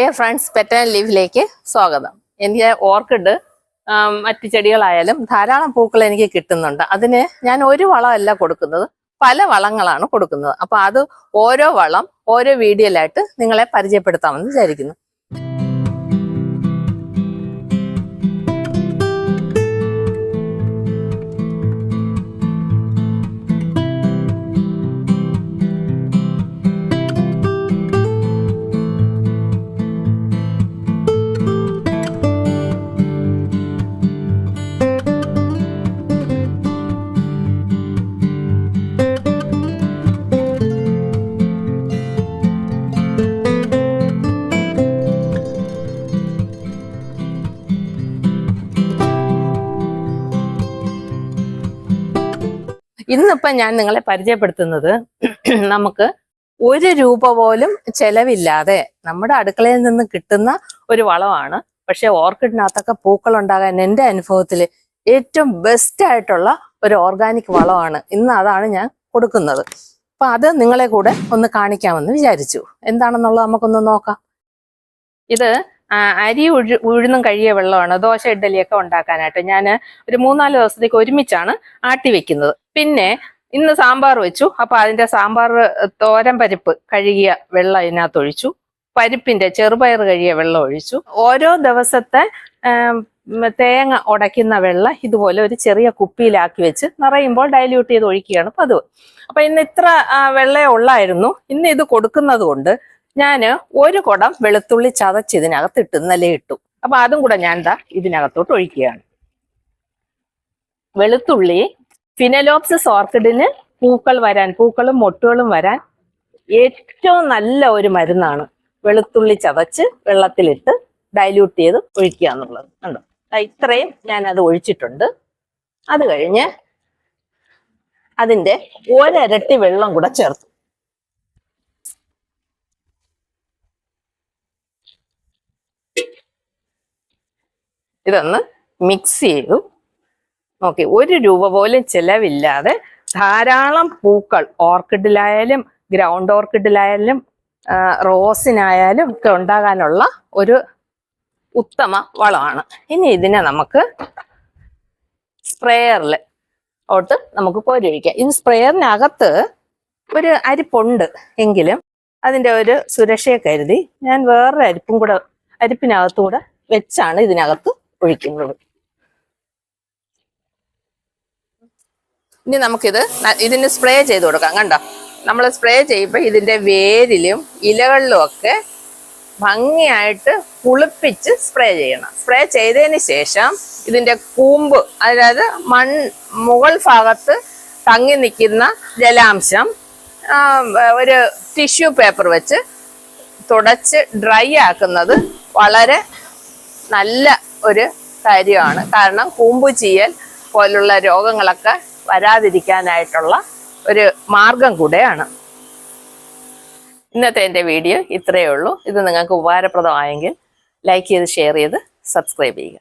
Dear friends പെറ്റൻ ലീവിലേക്ക് സ്വാഗതം. എനിക്ക് orchid മറ്റ് ചെടികളായാലും ധാരാളം പൂക്കൾ എനിക്ക് കിട്ടുന്നുണ്ട്. അതിന് ഞാൻ ഒരു വളമല്ല കൊടുക്കുന്നത് പല വളങ്ങളാണ് കൊടുക്കുന്നത്. അപ്പൊ അത് ഓരോ വളം ഓരോ വീഡിയോയിലായിട്ട് നിങ്ങളെ പരിചയപ്പെടുത്താമെന്ന് വിചാരിക്കുന്നു. ഇന്നിപ്പോ ഞാൻ നിങ്ങളെ പരിചയപ്പെടുത്തുന്നത് നമുക്ക് ഒരു രൂപ പോലും ചെലവില്ലാതെ നമ്മുടെ അടുക്കളയിൽ നിന്ന് കിട്ടുന്ന ഒരു വളമാണ്. പക്ഷെ ഓർക്കിഡിനകത്തൊക്കെ പൂക്കൾ ഉണ്ടാകാൻ എന്റെ അനുഭവത്തിൽ ഏറ്റവും ബെസ്റ്റ് ആയിട്ടുള്ള ഒരു ഓർഗാനിക് വളമാണ്. ഇന്ന് അതാണ് ഞാൻ കൊടുക്കുന്നത്. അപ്പൊ അത് നിങ്ങളെ കൂടെ ഒന്ന് കാണിക്കാമെന്ന് വിചാരിച്ചു. എന്താണെന്നുള്ളത് നമുക്കൊന്ന് നോക്കാം. ഇത് അരി ഉഴു ഉഴുന്നും കഴിയ വെള്ളമാണ്. ദോശ ഇഡ്ഡലിയൊക്കെ ഉണ്ടാക്കാനായിട്ട് ഞാൻ ഒരു മൂന്നാൽ ദിവസത്തേക്ക് ഒരുമിച്ചാണ് ആട്ടി വെക്കുന്നത്. പിന്നെ ഇന്ന് സാമ്പാർ വെച്ചു. അപ്പൊ അതിന്റെ സാമ്പാർ തോരൻ പരിപ്പ് കഴുകിയ വെള്ളം അതിനകത്ത് ഒഴിച്ചു. പരിപ്പിന്റെ ചെറുപയർ കഴുകിയ വെള്ളം ഒഴിച്ചു. ഓരോ ദിവസത്തെ തേങ്ങ ഉടയ്ക്കുന്ന വെള്ളം ഇതുപോലെ ഒരു ചെറിയ കുപ്പിയിലാക്കി വെച്ച് നിറയുമ്പോൾ ഡൈല്യൂട്ട് ചെയ്ത് ഒഴിക്കുകയാണ് പതിവ്. അപ്പൊ ഇന്ന് ഇത്ര വെള്ളേ ഉള്ളായിരുന്നു. ഇന്ന് ഇത് കൊടുക്കുന്നത് കൊണ്ട് ഞാൻ ഒരു കുടം വെളുത്തുള്ളി ചതച്ച് ഇതിനകത്ത് ഇട്ട് ഇന്നലെ ഇട്ടു. അപ്പൊ അതും കൂടെ ഞാൻ എന്താ ഇതിനകത്തോട്ട് ഒഴിക്കുകയാണ്. വെളുത്തുള്ളി ഫിനലോപ്സിസ് ഓർക്കിഡിന് പൂക്കൾ വരാൻ പൂക്കളും മൊട്ടുകളും വരാൻ ഏറ്റവും നല്ല ഒരു മരുന്നാണ്. വെളുത്തുള്ളി ചതച്ച് വെള്ളത്തിലിട്ട് ഡൈല്യൂട്ട് ചെയ്ത് ഒഴിക്കുക എന്നുള്ളത്. കണ്ടോ? ഇത്രയും ഞാൻ അത് ഒഴിച്ചിട്ടുണ്ട്. അത് കഴിഞ്ഞ് അതിന്റെ ഒരരട്ടി വെള്ളം കൂടെ ചേർത്തു. ഇതൊന്ന് മിക്സ് ചെയ്തു. ഓക്കെ ഒരു രൂപ പോലും ചെലവില്ലാതെ ധാരാളം പൂക്കൾ ഓർക്കിഡിലായാലും ഗ്രൗണ്ട് ഓർക്കിഡിലായാലും റോസിനായാലും ഒക്കെ ഉണ്ടാകാനുള്ള ഒരു ഉത്തമ വളമാണ്. ഇനി ഇതിനെ നമുക്ക് സ്പ്രേയറിൽ ഓട്ട് നമുക്ക് കോരിയൊഴിക്കാം ഇത് സ്പ്രേയറിനകത്ത് ഒരു അരിപ്പുണ്ട് എങ്കിലും അതിന്റെ ഒരു സുരക്ഷയെ കരുതി ഞാൻ വേറൊരു അരിപ്പും കൂടെ അരിപ്പിനകത്തുകൂടെ വെച്ചാണ് ഇതിനകത്ത് ഒഴിക്കുന്നത്. ഇനി നമുക്കിത് ഇതിന് സ്പ്രേ ചെയ്ത് കൊടുക്കാം കണ്ടോ? നമ്മൾ സ്പ്രേ ചെയ്യുമ്പോൾ ഇതിന്റെ വേരിലും ഇലകളിലും ഒക്കെ ഭംഗിയായിട്ട് കുളിപ്പിച്ച് സ്പ്രേ ചെയ്യണം. സ്പ്രേ ചെയ്തതിന് ശേഷം ഇതിന്റെ കൂമ്പ് അതായത് മൺ മുകൾ ഭാഗത്ത് തങ്ങി നിൽക്കുന്ന ജലാംശം ഒരു ടിഷ്യൂ പേപ്പർ വെച്ച് തുടച്ച് ഡ്രൈ ആക്കുന്നത് വളരെ നല്ല ഒരു കാര്യമാണ്. കാരണം കൂമ്പ് ചീയൽ പോലുള്ള രോഗങ്ങളൊക്കെ വരാതിരിക്കാനായിട്ടുള്ള ഒരു മാർഗം കൂടെയാണ്. ഇന്നത്തെ എന്റെ വീഡിയോ ഇത്രയേ ഉള്ളൂ. ഇത് നിങ്ങൾക്ക് ഉപകാരപ്രദമായെങ്കിൽ ലൈക്ക് ചെയ്ത് ഷെയർ ചെയ്ത് സബ്സ്ക്രൈബ് ചെയ്യുക.